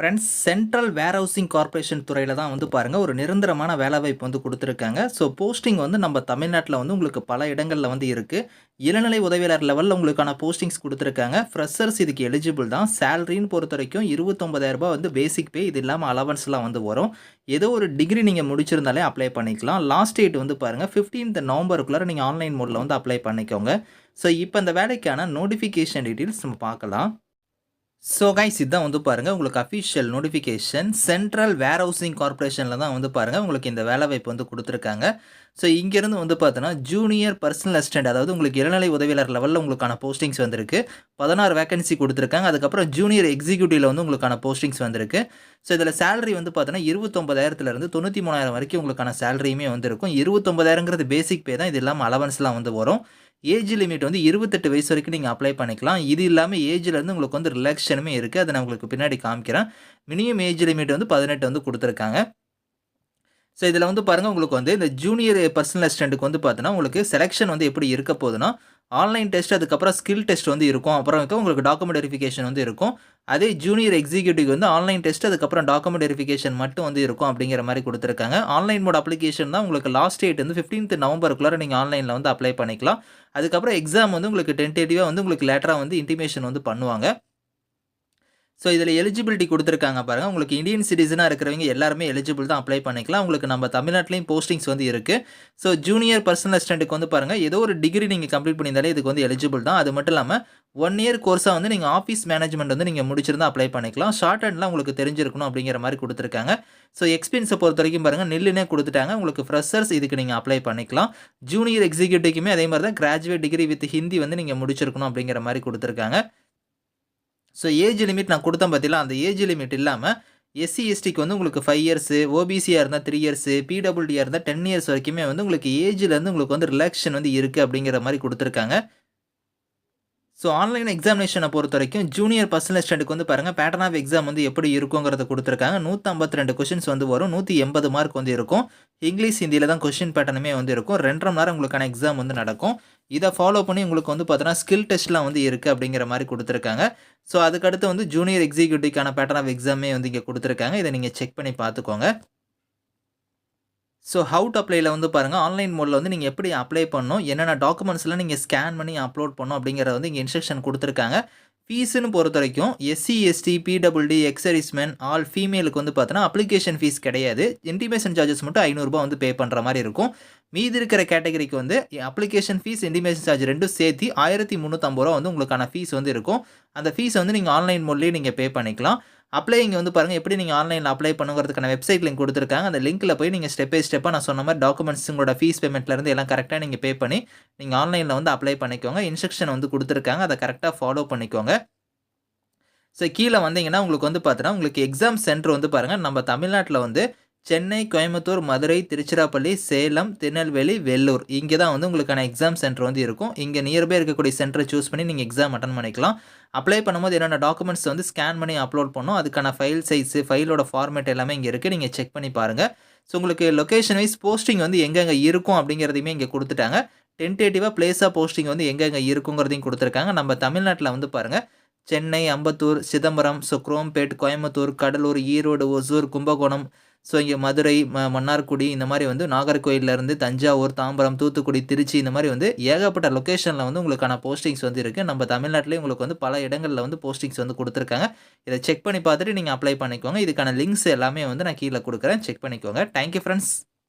Friends central warehousing corporation துறையில் தான் வந்து பாருங்கள் ஒரு நிரந்தரமான வேலைவாய்ப்பு வந்து கொடுத்துருக்காங்க. ஸோ போஸ்டிங் வந்து நம்ம தமிழ்நாட்டில் வந்து உங்களுக்கு பல இடங்களில் வந்து இருக்குது இளநிலை உதவியாளர் லெவலில் உங்களுக்கான போஸ்டிங்ஸ் கொடுத்துருக்காங்க. ஃப்ரெஷர்ஸ் இதுக்கு எலிஜிபிள் தான். சேலரின்னு பொறுத்த வரைக்கும் இருபத்தொம்பதாயிரரூபா வந்து பேசிக் பே இது இல்லாமல் அலவன்ஸ்லாம் வந்து வரும். ஏதோ ஒரு டிகிரி நீங்கள் முடிச்சிருந்தாலே அப்ளை பண்ணிக்கலாம். லாஸ்ட் டேட் வந்து பாருங்கள் ஃபிஃப்டீன்த் நவம்பருக்குள்ளே நீங்கள் ஆன்லைன் மோடில் வந்து அப்ளை பண்ணிக்கோங்க. ஸோ இப்போ இந்த வேலைக்கான நோட்டிஃபிகேஷன் டீட்டெயில்ஸ் நம்ம பார்க்கலாம். ஸோ கைஸ் இதுதான் வந்து பாருங்கள் உங்களுக்கு official notification central warehousing கார்பரேஷனில் தான் வந்து பாருங்கள் உங்களுக்கு இந்த வேலைவாய்ப்பு வந்து கொடுத்துருக்காங்க. ஸோ இங்கேருந்து வந்து பார்த்தோன்னா ஜூனியர் பர்சனல் அசிஸ்டன்ட் அதாவது உங்களுக்கு இளநிலை உதவியாளர் லெவலில் உங்களுக்கான போஸ்டிங்ஸ் வந்திருக்கு. பதினாறு வேகன்சி கொடுத்துருக்காங்க. அதுக்கப்புறம் ஜூனியர் எக்ஸிக்யூட்டிவில் வந்து உங்களுக்கான போஸ்டிங்ஸ் வந்திருக்கு. ஸோ இதில் சேலரி வந்து பார்த்தோன்னா இருபத்தொம்பதாயிரத்துலேருந்து தொண்ணூற்றி மூணாயிரம் வரைக்கும் உங்களுக்கான சேலரியுமே வந்துருக்கும். இருபத்தொம்பதாயிரங்கிறது பேசிக் பே தான். இது இல்லாமல் அலவன்ஸ்லாம் வந்து வரும். ஏஜ் லிமிட் வந்து இருபத்தெட்டு வயசு வரைக்கும் நீங்கள் அப்ளை பண்ணிக்கலாம். இது இல்லாமல் ஏஜ்லேருந்து உங்களுக்கு வந்து ரிலாக்ஷனுமே இருக்குது அதை நான் உங்களுக்கு பின்னாடி காமிக்கிறேன். மினிமம் ஏஜ் லிமிட் வந்து பதினெட்டு வந்து கொடுத்துருக்காங்க. ஸோ இதில் வந்து பாருங்கள் உங்களுக்கு வந்து இந்த ஜூனியர் பர்சனல் அசிஸ்டண்ட்டுக்கு வந்து பார்த்தோன்னா உங்களுக்கு செலெக்ஷன் வந்து எப்படி இருக்க போகுதுன்னா ஆன்லைன் டெஸ்ட் அதுக்கப்புறம் ஸ்கில் டெஸ்ட் வந்து இருக்கும். அப்புறம் உங்களுக்கு டாக்குமெண்ட் வெரிஃபிகேஷன் வந்து இருக்கும். அதே ஜூனியர் எக்ஸிக்யூட்டிவ் வந்து ஆன்லைன் டெஸ்ட் அதுக்கப்புறம் டாக்குமெண்ட் வெரிஃபிகேஷன் மட்டும் வந்து இருக்கும் அப்படிங்கிற மாதிரி கொடுத்துருக்காங்க. ஆன்லைன் மோட் அப்ளிகேஷன் தான் உங்களுக்கு லாஸ்ட் டேட் வந்து ஃபிஃப்டீன்த் நவம்பருக்குள்ளே நீங்கள் ஆன்லைனில் வந்து அப்ளை பண்ணிக்கலாம். அதுக்கப்புறம் எக்ஸாம் வந்து உங்களுக்கு டென்டேட்டிவாக வந்து உங்களுக்கு லேட்டராக வந்து இன்டிமேஷன் வந்து பண்ணுவாங்க. ஸோ இதில் எலிஜிபிலிட்டி கொடுத்துருக்காங்க பாருங்கள் உங்களுக்கு இந்தியன் சிட்டிசனாக இருக்கிறவங்க எல்லாருமே எலிஜிபிள் தான் அப்ளை பண்ணிக்கலாம். உங்களுக்கு நம்ம தமிழ்நாட்டிலையும் போஸ்டிங்ஸ் வந்து இருக்குது ஸோ ஜூனியர் பர்சனல் அசிஸ்டண்ட்டுக்கு வந்து பாருங்கள் ஏதோ ஒரு டிகிரி நீங்கள் கம்ப்ளீட் பண்ணியிருந்தாலே இதுக்கு வந்து எலிஜிபிள் தான். அது மட்டும் இல்லாமல் ஒன் இயர் கோர்ஸாக வந்து நீங்கள் ஆஃபீஸ் மேனேஜ்மெண்ட் வந்து நீங்கள் முடிச்சிருந்தா அப்ளை பண்ணிக்கலாம். ஷார்ட் ஹேண்ட்லாம் உங்களுக்கு தெரிஞ்சிருக்கணும் அப்படிங்கிற மாதிரி கொடுத்துருக்காங்க. ஸோ எக்ஸ்பீரியன்ஸை பொறுத்த வரைக்கும் பாருங்கள் நெல்லுனே கொடுத்துட்டாங்க. உங்களுக்கு ஃப்ரெஷர்ஸ் இதுக்கு நீங்கள் அப்ளை பண்ணிக்கலாம். ஜூனியர் எக்ஸிக்யூட்டிவ்க்குமே அதே மாதிரி தான். கிராஜுவேட் டிகிரி வித் ஹிந்தி வந்து நீங்கள் முடிச்சிருக்கணும் அப்படிங்கிற மாதிரி கொடுத்துருக்காங்க. ஸோ ஏஜ் லிமிட் நான் கொடுத்தேன் பார்த்தீங்களா அந்த ஏஜ் லிமிட் இல்லாமல் எஸ்சி எஸ்டிக்கு வந்து உங்களுக்கு ஃபைவ் இயர்ஸு ஓபிசியாக இருந்தால் த்ரீ இயர்ஸு பிடபிள்யூடியாக இருந்தால் டென் இயர்ஸ் வரைக்குமே வந்து உங்களுக்கு ஏஜ்லேருந்து உங்களுக்கு வந்து ரிலாக்ஷன் வந்து இருக்குது அப்படிங்கிற மாதிரி கொடுத்துருக்காங்க. ஸோ ஆன்லைன் எக்ஸாமினேஷனை பொறுத்த வரைக்கும் ஜூனியர் பர்சனல் ஸ்டாண்டுக்கு வந்து பாருங்கள் பேட்டர்ன் ஆஃப் எக்ஸாம் வந்து எப்படி இருக்குங்கிறத கொடுத்துருக்காங்க. நூற்றம்பத்தி ரெண்டு கொஷின்ஸ் வந்து வரும் நூற்றி எண்பது மார்க் வந்து இருக்கும். இங்கிலீஷ் ஹிந்தியில் தான் கொஷின் பேட்டர்னுமே வந்து இருக்கும். ரெண்டரை மணி நேரம் உங்களுக்கான எக்ஸாம் வந்து நடக்கும். இதை ஃபாலோ பண்ணி உங்களுக்கு வந்து பார்த்தீங்கன்னா ஸ்கில் டெஸ்ட்லாம் வந்து இருக்குது அப்படிங்கிற மாதிரி கொடுத்துருக்காங்க. ஸோ அதுக்கடுத்து வந்து ஜூனியர் எக்ஸிக்யூட்டிவ்க்கான பேட்டர்ன் ஆஃப் எக்ஸாமே வந்து இங்கே கொடுத்துருக்காங்க. இதை நீங்கள் செக் பண்ணி பார்த்துக்கோங்க. ஸோ ஹவு டு அப்ளைல வந்து பாருங்கள் ஆன்லைன் மோடில் வந்து நீங்கள் எப்படி அப்ளை பண்ணணும் என்னென்ன டாக்குமெண்ட்ஸ்லாம் நீங்கள் ஸ்கேன் பண்ணி அப்லோட் பண்ணணும் அப்படிங்கிறத வந்து இங்கே இன்ஸ்ட்ரக்ஷன் கொடுத்துருக்காங்க. ஃபீஸுன்னு பொறுத்த வரைக்கும் SC ST PWD exservicemen all ஃபீமேலுக்கு வந்து பார்த்தோன்னா அப்ளிகேஷன் ஃபீஸ் கிடையாது. இன்டிமேஷன் சார்ஜஸ் மட்டும் ஐநூறுரூபா வந்து பே பண்ணுற மாதிரி இருக்கும். மீதி இருக்கிற கேட்டகரிக்கு வந்து அப்ளிகேஷன் ஃபீஸ் இன்டிமேஷன் சார்ஜ் ரெண்டும் சேர்த்து ஆயிரத்தி முந்நூற்றம்பது ரூபா வந்து உங்களுக்கான ஃபீஸ் வந்து இருக்கும். அந்த ஃபீஸை வந்து நீங்கள் ஆன்லைன் மோட்லேயே நீங்கள் பே பண்ணிக்கலாம். அப்ளை இங்கே வந்து பாருங்கள் எப்படி நீங்கள் ஆன்லைனில் அப்ளை பண்ணுங்கிறதுக்கான வெப்சைட் லிங்க் கொடுத்துருக்காங்க. அந்த லிங்க்கில் போய் நீங்கள் ஸ்டெப் பை ஸ்டெப்பாக நான் சொன்ன மாதிரி டாக்குமெண்ட்ஸ் உங்களோட ஃபீஸ் பேமெண்ட்லேருந்து எல்லாம் கரெக்டாக நீங்கள் பே பண்ணி நீங்கள் ஆன்லைனில் வந்து அப்ளை பண்ணிக்கோங்க. இன்ஸ்ட்ரக்ஷன் வந்து கொடுத்துருக்காங்க. அதை கரெக்டாக ஃபாலோ பண்ணிக்கோங்க. ஸோ கீழே வந்தீங்கன்னா உங்களுக்கு வந்து பார்த்தீங்கன்னா உங்களுக்கு எக்ஸாம் சென்டர் வந்து பாருங்கள் நம்ம தமிழ்நாட்டில் வந்து சென்னை கோயம்புத்தூர் மதுரை திருச்சிராப்பள்ளி சேலம் திருநெல்வேலி வெள்ளூர் இங்கே தான் வந்து உங்களுக்கான எக்ஸாம் சென்டர் வந்து இருக்கும். இங்கே நியர்பை இருக்கக்கூடிய சென்டரை சூஸ் பண்ணி நீங்கள் எக்ஸாம் அட்டன் பண்ணிக்கலாம். அப்ளை பண்ணும்போது என்னென்ன டாக்குமெண்ட்ஸ் வந்து ஸ்கேன் பண்ணி அப்லோட் பண்ணோம் அதுக்கான ஃபைல் சைஸு ஃபைலோட ஃபார்மேட் எல்லாமே இங்கே இருக்குது நீங்கள் செக் பண்ணி பாருங்கள் ஸோ உங்களுக்கு லொக்கேஷன் வைஸ் போஸ்டிங் வந்து எங்கெங்கே இருக்கும் அப்படிங்கிறதையுமே இங்கே கொடுத்துட்டாங்க. டென்டேட்டிவாக பிளேஸாக போஸ்டிங் வந்து எங்கெங்கே இருக்குங்கிறதையும் கொடுத்துருக்காங்க. நம்ம தமிழ்நாட்டில் வந்து பாருங்கள் சென்னை அம்பத்தூர் சிதம்பரம் ஸோ குரோம்பேட் கோயம்புத்தூர் கடலூர் ஈரோடு ஒசூர் கும்பகோணம் ஸோ இங்கே மதுரை ம மன்னார்குடி இந்த மாதிரி வந்து நாகர்கோயிலேருந்து தஞ்சாவூர் தாம்பரம் தூத்துக்குடி திருச்சி இந்த மாதிரி வந்து ஏகப்பட்ட லொக்கேஷனில் வந்து உங்களுக்கான போஸ்டிங்ஸ் வந்து இருக்குது நம்ம தமிழ்நாட்டிலே உங்களுக்கு வந்து பல இடங்களில் வந்து போஸ்டிங்ஸ் வந்து கொடுத்துருக்காங்க. இதை செக் பண்ணி பார்த்துட்டு நீங்கள் அப்ளை பண்ணிக்கோங்க. இதுக்கான லிங்க்ஸ் எல்லாமே வந்து நான் கீழே கொடுக்குறேன். செக் பண்ணிக்கோங்க. Thank you friends